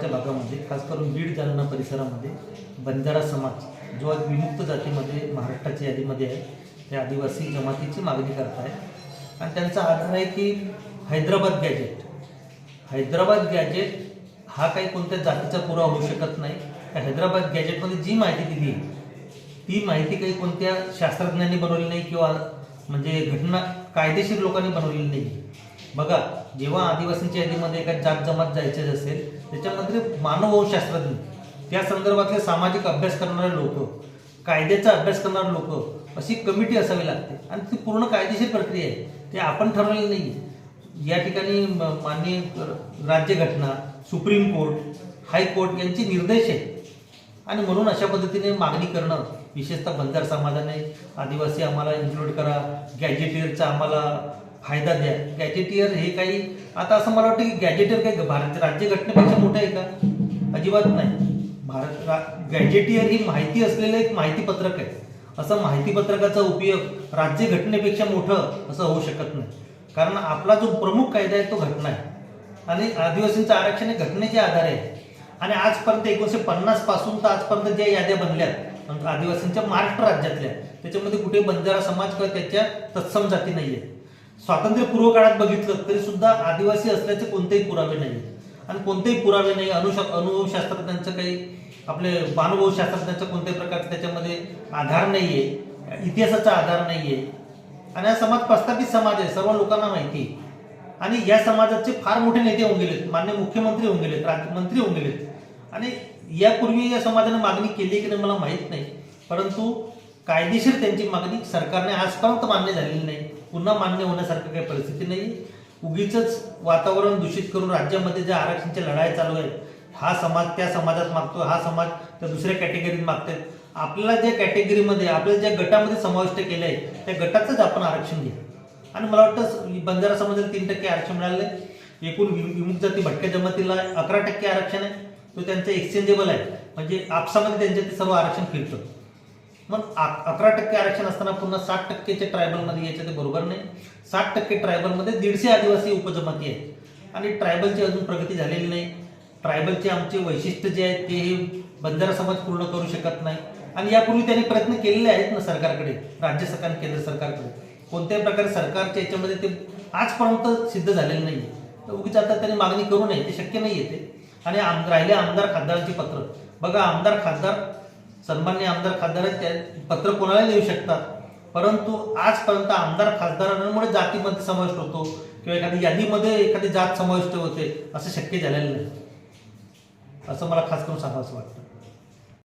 भागामध्ये खास करून बीड जालना परिसरामध्ये बंजारा समाज जो आज विमुक्त जातीमध्ये महाराष्ट्राच्या यादीमध्ये आहे त्या आदिवासी जमातीची मागणी करत आहे. आणि त्यांचा आधार आहे की हैदराबाद गॅजेट हैदराबाद गॅजेट हा काही कोणत्या जातीचा पुरावा होऊ शकत नाही. त्या हैदराबाद गॅजेटमध्ये जी माहिती दिली ती माहिती काही कोणत्या शास्त्रज्ञांनी बनवली नाही किंवा म्हणजे घटना कायदेशीर लोकांनी बनवलेली नाही. बघा जेव्हा आदिवासींच्या यादीमध्ये एका जात जमात जायचे असेल त्याच्यामध्ये मानवशास्त्रज्ञ त्या संदर्भातले सामाजिक अभ्यास करणारे लोक कायद्याचा अभ्यास करणारे लोक अशी कमिटी असावी लागते. आणि ती पूर्ण कायदेशीर प्रक्रिया आहे. ते आपण ठरवलेली नाही या ठिकाणी म- माननीय राज्यघटना सुप्रीम कोर्ट हायकोर्ट यांचे निर्देश आहे आणि म्हणून अशा पद्धतीने मागणी करणं विशेषतः बंजार समाजाने आदिवासी आम्हाला इन्क्लूड करा. गॅजेटियरचा आम्हाला फायदा द्या. गॅजेटियर हे काही आता असं मला वाटतं की गॅजेटियर काही भारत राज्यघटनेपेक्षा मोठं आहे का? अजिबात नाही. भारत गॅजेटियर ही माहिती असलेलं एक माहिती पत्रक आहे. असं माहिती पत्रकाचा उपयोग राज्यघटनेपेक्षा मोठं असं होऊ शकत नाही. कारण आपला जो प्रमुख कायदा आहे तो घटना आहे. आणि आदिवासींचं आरक्षण हे घटनेचे आधार आहे. आणि आजपर्यंत एकोणीसशे पन्नासपासून तर आजपर्यंत ज्या याद्या बनल्यात आदिवासींच्या महाराष्ट्र राज्यातल्या त्याच्यामध्ये कुठे बंजारा समाज किंवा त्याच्या तत्सम जाती नाही आहे स्वातंत्र्यपूर्व काळात बघितलं तरी सुद्धा आदिवासी असल्याचे कोणतेही पुरावे नाही आणि कोणतेही पुरावे नाही अनुश अनुभवशास्त्रज्ञांचं काही आपले मानवशास्त्रज्ञांचं कोणत्याही प्रकारचं त्याच्यामध्ये आधार नाहीये इतिहासाचा आधार नाहीये. आणि हा समाज प्रस्थापित समाज आहे सर्व लोकांना माहिती आहे. आणि या समाजाचे फार मोठे नेते होऊन गेलेत मान्य मुख्यमंत्री होऊन गेलेत राज्यमंत्री होऊन गेलेत. आणि यापूर्वी या समाजाने मागणी केली की नाही मला माहीत नाही परंतु कायदेशीर त्यांची मागणी सरकारने आजपर्यंत मान्य झालेली नाही. पुन्हा मान्य होण्यासारखं काही परिस्थिती नाही. उगीच वातावरण दूषित करून राज्यामध्ये ज्या आरक्षणच्या लढाई चालू आहेत हा समाज त्या समाजात मागतो हा समाज त्या दुसऱ्या कॅटेगरीत मागतात आपल्याला ज्या कॅटेगरीमध्ये आपल्याला ज्या गटामध्ये समाविष्ट केलं आहे त्या गटाचंच आपण आरक्षण घ्या. आणि मला वाटतं बंजारा समाजाला तीन टक्के आरक्षण मिळाले एकूण विमुक्त जाती भटक्या जमातीला अकरा टक्के आरक्षण आहे. तो त्यांचं एक्सचेंजेबल आहे. म्हणजे आपसामध्ये त्यांच्या ते सर्व आरक्षण फिरतं. मग अकरा टक्के आरक्षण असताना पुन्हा साठ टक्केचे ट्रायबलमध्ये यायचं ते बरोबर नाही. साठ टक्के ट्रायबलमध्ये दीडशे आदिवासी उपजमाती आहेत. आणि ट्रायबलची अजून प्रगती झालेली नाही. ट्रायबलचे आमचे वैशिष्ट्य जे आहेत ते हे बंजारा समाज पूर्ण करू शकत नाही. आणि यापूर्वी त्यांनी प्रयत्न केलेले आहेत ना सरकारकडे राज्य सरकार आणि केंद्र सरकारकडे. कोणत्याही प्रकारे सरकारच्या याच्यामध्ये ते आजपर्यंत सिद्ध झालेलं नाही तर उगीच आता त्यांनी मागणी करू नये ते शक्य नाही येते आणि आम राहिले आमदार खासदारांची पत्र. बघा आमदार खासदार सन्मान्य आमदार खासदार आहेत पत्र कोणाला देऊ शकतात. परंतु आजपर्यंत आमदार खासदारांमुळे जातीमध्ये समाविष्ट होतो किंवा एखादी यादीमध्ये एखादी जात समाविष्ट होते असं शक्य झालेलं नाही. असं मला खास करून सांगावं असं वाटतं.